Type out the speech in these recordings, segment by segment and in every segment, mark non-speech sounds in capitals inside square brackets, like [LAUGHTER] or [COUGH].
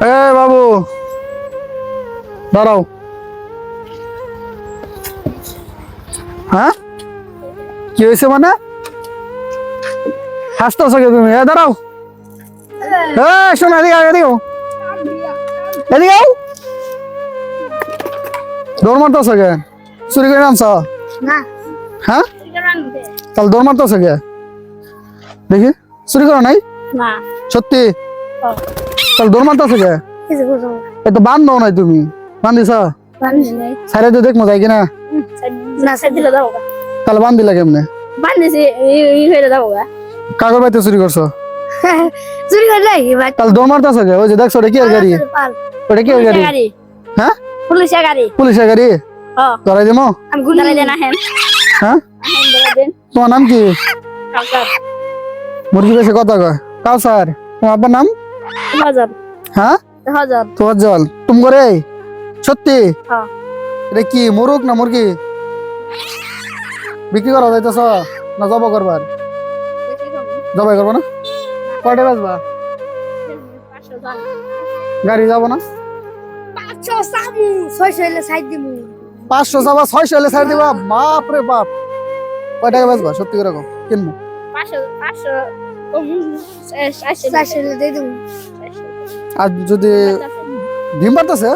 এ বাবু। দাঁড়াও। হ্যাঁ? কি হয়েছে মানে? হাসতেছো কে তুমি? এ দাঁড়াও। এ শোনো এদিকে। দৌড় মারতেছো কে? চুরি করে আনছ? হ্যাঁ? তাহলে দৌড় মারতেছো কে? দেখি। চুরি করো নাই? সত্যি? তাহলে দৌড় মারতেছো কে? এ তো বান্ধব নাই তুমি। নাই সাইডে তো দেখব যাই কিনা? না সাইড দিলে দাও তাহলে কেমনে? ই হয়ে দাও কাগজ বাইতে চুরি করছ? [LAUGHS] চুরি করে নাই তাহলে দৌড় মারতেছো কে? ওই যে দেখছ ওটা কি আর গাড়ি? ওটা কি আর গাড়ি? হ্যাঁ? পুলিশের গাড়ি। পুলিশের গাড়ি? ধরাই দিমো? আমি গুলি দেন আহেন হ্যাঁ? তোমার নাম কি? মুরগি বেশি কথা কয়। কাউসার তোমার আব্বার নাম? হ্যাঁ? হাজার। তোমার জল। তুম করে? সত্যি? হ্যাঁ। এটা কি মুরুক না মুরগি? বিক্রি করা যাইতেছ? না জব করবার? জবাই করব না? কয়টা বাজবা? গাড়ি যাব না? পাঁচশো সামু ছয়শো এলে ছাড় দিবা। বাপ রে বাপ। কয় টাকা বাজবা? সত্যি করে কিনবো? পাঁচশো পাঁচশো আর যদি ডিম পারতেছে?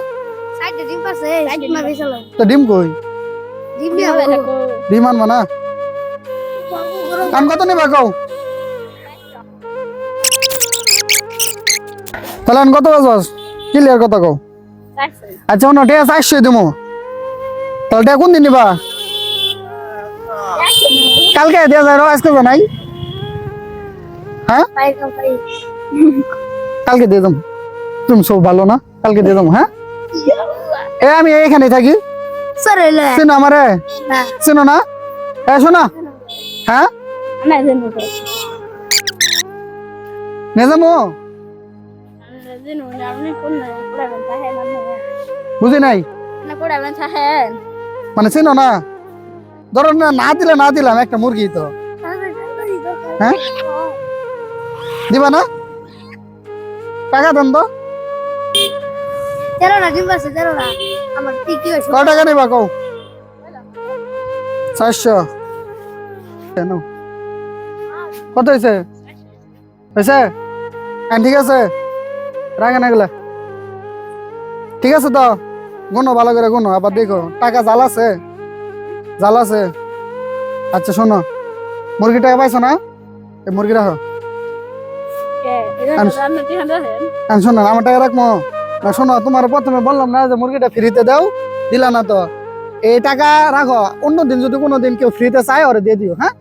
ডিম কই? ডিম আনবা না? দাম কত নেবা কও? তাহলে আন কত বাজবাস ক্লিয়ার কথা কও। আচ্ছা অন্য টেয়া চারশো দিমো। তাহলে কোন দিন নিবা? কালকে দেওয়া যায় আজকে জানাই হ্যাঁ পাই পাই কালকে দিয়ে দাম তুমি সব ভালো না কালকে দিয়ে দাম হ্যাঁ এ আমি এখানে থাকি স্যার এলে চিনো আমারে না চিনো না এ শোনা হ্যাঁ না দেন মুখে নে যাব দেন আপনি কোন পড়াবেন তাহে মানে বুঝি নাই না পড়াবেন তাহে মানে চিনো না ধরো না না দিলে না দিলাম একটা মুরগি তো হ্যাঁ দিবা না? টাকা দেন তো। তেরো না ডিম পাশে তেরো না। আমার কি কি হয়েছে? কয় টাকা নিবা কও? চারশো। কেন? কত হয়েছে? হয়েছে? হ্যাঁ ঠিক আছে। রাখেন এগুলা। ঠিক আছে তো? গুনো ভালো করে গুনো। আবার দেখো টাকা জাল আছে। জাল আছে। আচ্ছা শোনো। মুরগি টাকা পাইছো না? এই মুরগি রাখো। শোনো আমার টাকা রাখব না শোনো তোমার প্রথমে বললাম না যে মুরগিটা ফ্রিতে দাও দিলা না তো। এই টাকা রাখো অন্য দিন যদি কোনো দিন কেউ ফ্রিতে চায় ওরে দিয়ে দিও হ্যাঁ?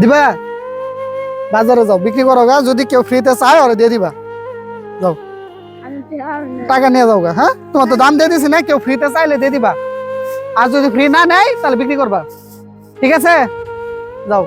দিবা? বাজারে যাও বিক্রি করো গা যদি কেউ ফ্রিতে চায় ওরে দিয়ে দিবা। টাকা নিয়ে যাও গা হ্যাঁ? তোমার তো দাম দিয়ে দিছি না কেউ ফ্রিতে চাইলে দিয়ে দিবা। আর যদি ফ্রি না নেয় তাহলে বিক্রি করবা। ঠিক আছে? যাও।